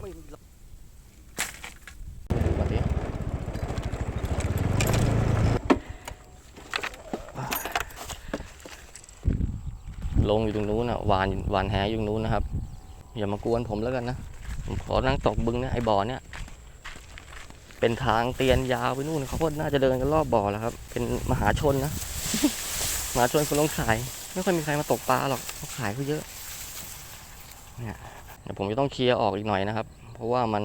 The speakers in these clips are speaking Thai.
ไม่มีหรอกมาดิลงอยู่ตรงนู้นนะหวานหวานแหอยู่ตรงนู้นนะครับ อย่ามากวนผมแล้วกันนะ ผมขอนั่งตกบึงเนี่ยไอ้บ่อเนี่ยเป็นทางเตียนยาวไปนู่นเขาก็น่าจะเดินกันรอบบ่อแล้วครับ เป็นมหาชนนะ มหาชนคนลงขาย ไม่ค่อยมีใครมาตกปลาหรอกเขาขายเขาเยอะเนี่ย เดี๋ยวผมจะต้องเคลียร์ออกอีกหน่อยนะครับ เพราะว่ามัน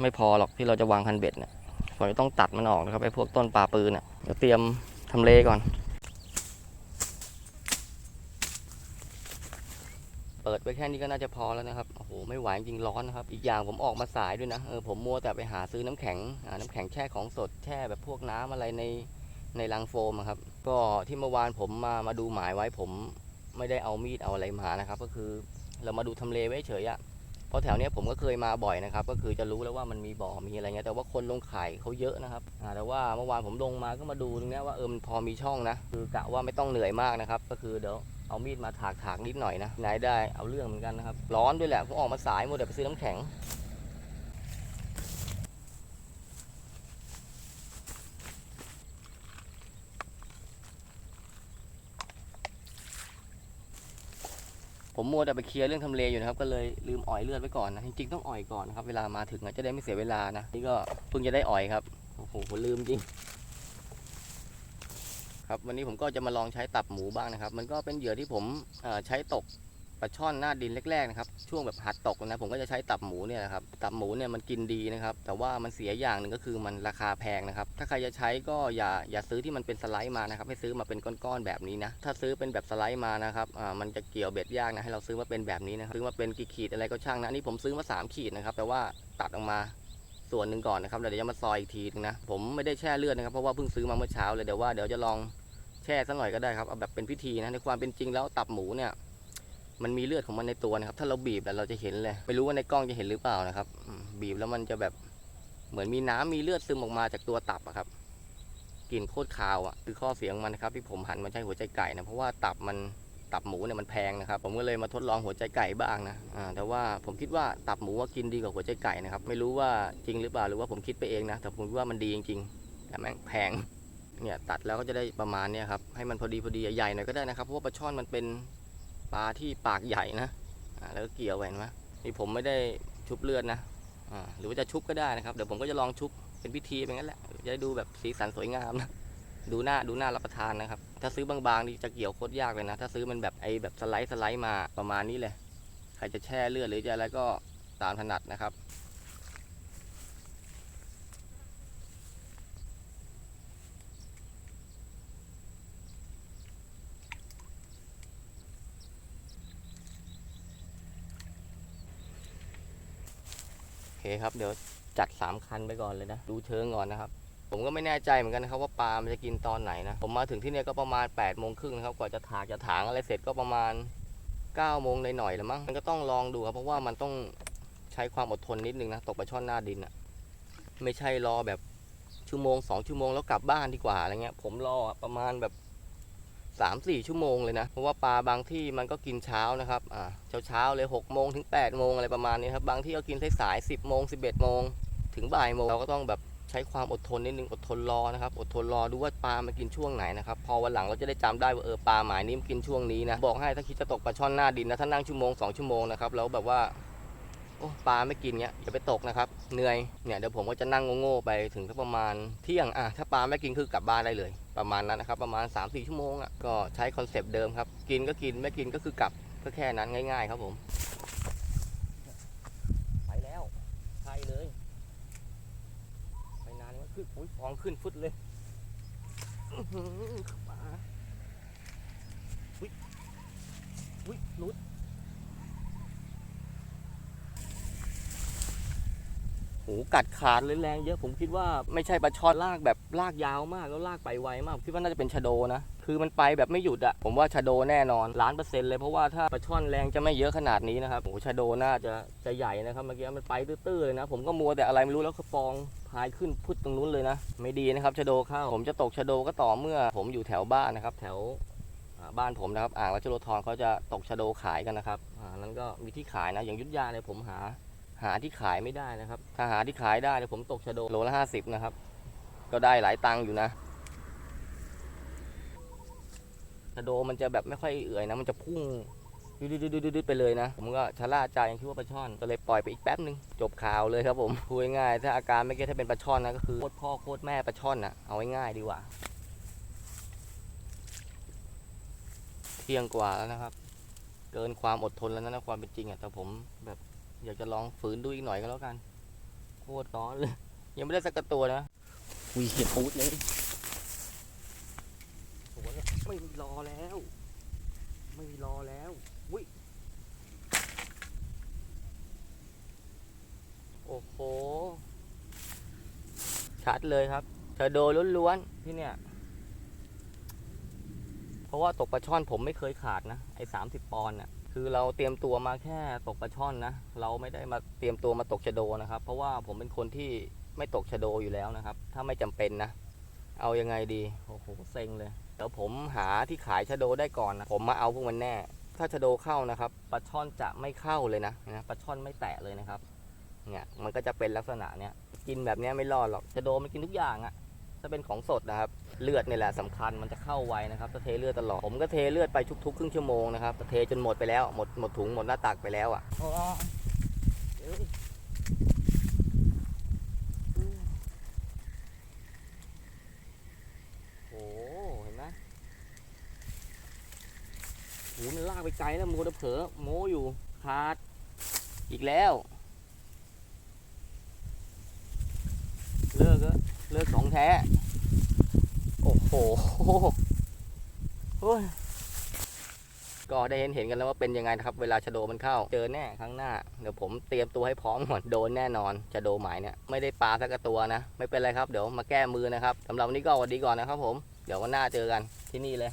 ไม่พอหรอกที่เราจะวางคันเบ็ดเนี่ยผมจะต้องตัดมันออกนะครับไอ้พวกต้นปลาปืนอะเดี๋ยวเตรียมทำเลก่อน เปิดไปแค่นี้ก็น่าจะพอแล้วนะครับโอ้โหไม่ไหวจริงร้อนนะครับ อีกอย่างผมออกมาสายด้วยนะเออผมมัวแต่ไปหาซื้อน้ำแข็งน้ำแข็งแช่ของสดแช่แบบพวกน้ำอะไรในในลังโฟมครับ ก็ที่เมื่อวานผมมามาดูหมายไว้ผมไม่ได้เอามีดเอาอะไรมานะครับ ก็คือ เรามาดูทำเลไว้เฉยอะเพราะแถวเนี้ยผมก็เคยมาบ่อยนะครับ ก็คือจะรู้แล้วว่ามันมีบ่อมีอะไรเงี้ยแต่ว่าคนลงขายเขาเยอะนะครับแต่ว่าเมื่อวานผมลงมาก็มาดูตรงเนี้ยว่าเออมันพอมีช่องนะ คือกะว่าไม่ต้องเหนื่อยมากนะครับ ก็คือเดี๋ยวเอามีดมาถากถากนิดหน่อยนะไหนได้เอาเรื่องเหมือนกันนะครับ ร้อนด้วยแหละผมออกมาสายหมดเดี๋ยวไปซื้อน้ำแข็ง ผมมัวแต่ไปเคลียร์เรื่องทำเลอยู่นะครับ ก็เลยลืมอ่อยเลือดไว้ก่อนนะจริงๆต้องอ่อยก่อนนะครับเวลามาถึงจะได้ไม่เสียเวลานะนี่ก็เพิ่งจะได้อ่อยครับโอ้โหผมลืมจริง ครับวันนี้ผมก็จะมาลองใช้ตับหมูบ้างนะครับ มันก็เป็นเหยื่อที่ผมใช้ตก ปลาช่อนหน้าดินแรกๆนะครับ ช่วงแบบหัดตกนะผมก็จะใช้ตับหมูเนี่ยนะครับตับหมูเนี่ยมันกินดีนะครับ แต่ว่ามันเสียอย่างหนึ่งก็คือมันราคาแพงนะครับ ถ้าใครจะใช้ก็อย่าอย่าซื้อที่มันเป็นสไลด์มานะครับ ให้ซื้อมาเป็นก้อนๆแบบนี้นะ ถ้าซื้อเป็นแบบสไลด์มานะครับอ่ามันจะเกี่ยวเบ็ดยากนะให้เราซื้อมาเป็นแบบนี้นะครับซื้อมาเป็นกี่ขีดอะไรก็ช่างนะนี่ผมซื้อมาสามขีดนะครับ แต่ว่าตัดออกมาส่วนหนึ่งก่อนนะครับเดี๋ยวจะมาซอยอีกทีนึงนะผมไม่ได้แช่เลือดนะครับเพราะว่าเพิ่งซื้อมาเมื่อเช้าเลยเดี๋ยวว่าเดี๋ยวจะลองแช่สักหน่อยก็ได้ครับเอาแบบเป็นพิธีนะในความเป็นจริงแล้วตับหมูเนี่ย มันมีเลือดของมันในตัวนะครับ ถ้าเราบีบแล้วเราจะเห็นเลย ไม่รู้ว่าในกล้องจะเห็นหรือเปล่านะครับ บีบแล้วมันจะแบบเหมือนมีน้ำมีเลือดซึมออกมาจากตัวตับอะครับ กลิ่นโคตรคาวอะคือข้อเสียงมันนะครับ ที่ผมหันมาใช้หัวใจไก่นะ เพราะว่าตับมันตับหมูเนี่ยมันแพงนะครับ ผมก็เลยมาทดลองหัวใจไก่บ้างนะอ่าแต่ว่าผมคิดว่าตับหมูว่ากินดีกว่าหัวใจไก่นะครับ ไม่รู้ว่าจริงหรือเปล่า หรือว่าผมคิดไปเองนะ แต่ผมคิดว่ามันดีจริงๆ แต่แม่งแพง เนี่ยตัดแล้วก็จะได้ประมาณเนี่ยครับ ให้มันพอดีพอดีใหญ่ๆหน่อยก็ได้นะครับ เพราะว่าปลาช่อนมันเป็น ปลาที่ปากใหญ่นะแล้วก็เกี่ยวไว้เห็นไหมนี่ผมไม่ได้ชุบเลือดนะหรือว่าจะชุบก็ได้นะครับ เดี๋ยวผมก็จะลองชุบเป็นพิธีไปงั้นแหละ จะด้ดูแบบสีสันสวยงามนะ ดูหน้าดูหน้ารับประทานนะครับ ถ้าซื้อบางๆนี่จะเกี่ยวโคตรยากเลยนะ ถ้าซื้อมันแบบไอ้แบบสไลด์สไลด์มาประมาณนี้เลย ใครจะแช่เลือดหรือจะอะไรก็ตามถนัดนะครับ คครับเดี๋ยวจัด 3 คันไปก่อนเลยนะ ดูเชิงก่อนนะครับ ผมก็ไม่แน่ใจเหมือนกันนะครับว่าปลามันจะกินตอนไหนนะ ผมมาถึงที่นี่ก็ประมาณ8ปดโมงครึ่งนะครับ กว่าจะถากจะถางอะไรเสร็จก็ประมาณ9ก้าโมงในหน่อยล้วมั้ง มันก็ต้องลองดูครับ เพราะว่ามันต้องใช้ความอดทนนิดนึงนะ ตกปลาช่อนหน้าดินอะไม่ใช่รอแบบชั่วโมงสองชั่วโมงแล้วกลับบ้านดีกว่าอะไรเงี้ย ผมรอประมาณแบบ สามสี่ชั่วโมงเลยนะ เพราะว่าปลาบางที่มันก็กินเช้านะครับอ่าเช้าเช้าเลยหกโมงถึง8ปดโมงอะไรประมาณนี้ครับ บางที่ก็กินสายสิบโมงสิบเอ็ดโมงถึงบ่ายโมงเราก็ต้องแบบใช้ความอดทนนิดนึงอดทนรอนะครับอดทนรอดูว่าปลามันกินช่วงไหนนะครับพอวันหลังเราจะได้จำได้ว่าเออปลาหมายนี้มันกินช่วงนี้นะบอกให้ถ้าคิดจะตกปลาช่อนหน้าดินนะถ้านั่งชั่วโมงสองชั่วโมงนะครับแล้วแบบว่า โอ้ปลาไม่กินเงี้ยอย่าไปตกนะครับเหนื่อยเนี่ยเดี๋ยวผมก็จะนั่งโง่ๆไปถึงสักประมาณเที่ยงอะถ้าปลาไม่กินคือกลับบ้านได้เลย ประมาณนั้นนะครับประมาณ 3-4 ชั่วโมงอะก็ใช้คอนเซปต์เดิมครับกินก็กินไม่กินก็คือกลับก็แค่นั้นง่าย ๆ ครับผมไปแล้วใช่เลยไปนานแล้วขึ้นโอ้ยฟองขึ้นฟุตเลยอื้อหือปลาอุ้ยอุ้ยลุด หกัดขาดแรงเยอะผมคิดว่าไม่ใช่ปลาช่อนลากแบบลากยาวมากแล้วลากไปไวมากคิดว่าน่าจะเป็นชะโดนะ คือมันไปแบบไม่หยุดอะผมว่าชะโดแน่นอนล้านเปอร์เซ็นต์เลยเพราะว่าถ้าปลาช่อนแรงจะไม่เยอะขนาดนี้นะครับโอ้ชะโดน่าจะจะใหญ่นะครับเมื่อกี้มันไปตื้อๆเลยนะ ผมก็มัวแต่อะไรไม่รู้แล้วก็ฟองพายขึ้นพุทตรงนู้นเลยนะ ไม่ดีนะครับชะโดเข้าผมจะตกชะโดก็ต่อเมื่อ ผมอยู่แถวบ้านนะครับ แถวบ้านผมนะครับอ่างรัชโลธรเขาจะตกชะโดขายกันนะครับอ่านั้นก็มีที่ขายนะอย่างยุทธยาเนี่ยผมหา หาที่ขายไม่ได้นะครับ ถ้าหาที่ขายได้เนี่ยผมตกชะโดโลละห้าสิบนะครับ ก็ได้หลายตังค์อยู่นะชะโดมันจะแบบไม่ค่อยเอื่อยนะ มันจะพุ่งดืดๆๆๆๆไปเลยนะ ผมก็ชะล่าใจยังคิดว่าปลาช่อน ก็เลยปล่อยไปอีกแป๊บนึง จบข่าวเลยครับผมพูดง่ายๆถ้าอาการไม่เก็ตถ้าเป็นปลาช่อนนะก็คือโคตรพ่อโคตรแม่ปลาช่อนนะเอาง่ายๆดีกว่า เที่ยงกว่าแล้วนะครับ เกินความอดทนแล้วนะความเป็นจริงอะแต่ผมแบบ อยากจะลองฝืนดูอีกหน่อยก็แล้วกัน โคตรร้อนเลย ยังไม่ได้สักกระตัวนะวีเห็ดปูดเลยโอ้โหไม่มีรอแล้ว ไม่มีรอแล้ววิโอ้โห ชัดเลยครับเธอโดล้วนๆที่เนี่ย เพราะว่าตกปลาช่อนผมไม่เคยขาดนะ ไอ้สามสิบปอนด์น่ะ คือเราเตรียมตัวมาแค่ตกปลาช่อนนะ เราไม่ได้มาเตรียมตัวมาตกชะโดนะครับ เพราะว่าผมเป็นคนที่ไม่ตกชะโดอยู่แล้วนะครับ ถ้าไม่จำเป็นนะ เอายังไงดี โอ้โห เซ็งเลยเดี๋ยวผมหาที่ขายชะโดได้ก่อนนะ ผมมาเอาพวกมันแน่ ถ้าชะโดเข้านะครับปลาช่อนจะไม่เข้าเลยนะนะปลาช่อนไม่แตะเลยนะครับ เนี่ย มันก็จะเป็นลักษณะเนี้ย กินแบบเนี้ยไม่รอดหรอก ชะโดมันกินทุกอย่างอะ ถ้าเป็นของสดนะครับ เลือดนี่แหละสำคัญมันจะเข้าไวนะครับถ้าเทเลือดตลอด ผมก็เทเลือดไปทุกๆครึ่งชั่วโมงนะครับเทจนหมดไปแล้วหมดหมดถุงหมดหน้าตักไปแล้วอะโอ้โหเห็นไหมโหมันลากไปไกลแล้วมูจะเผลอโมอยู่ขาดอีกแล้ว เลิกแล้ว เลือกของแท้ โอ้โหโอ้ก็ได้เห็นเห็นกันแล้วว่าเป็นยังไงนะครับ เวลาชะโดมันเข้า เจอแน่ครั้งหน้า เดี๋ยวผมเตรียมตัวให้พร้อมก่อนโดนแน่นอนชะโดหมายเนี่ยไม่ได้ปลาสักตัวนะ ไม่เป็นไรครับเดี๋ยวมาแก้มือนะครับสำหรับวันนี้ก็สวัสดีก่อนนะครับผมเดี๋ยววันหน้าเจอกันที่นี่เลย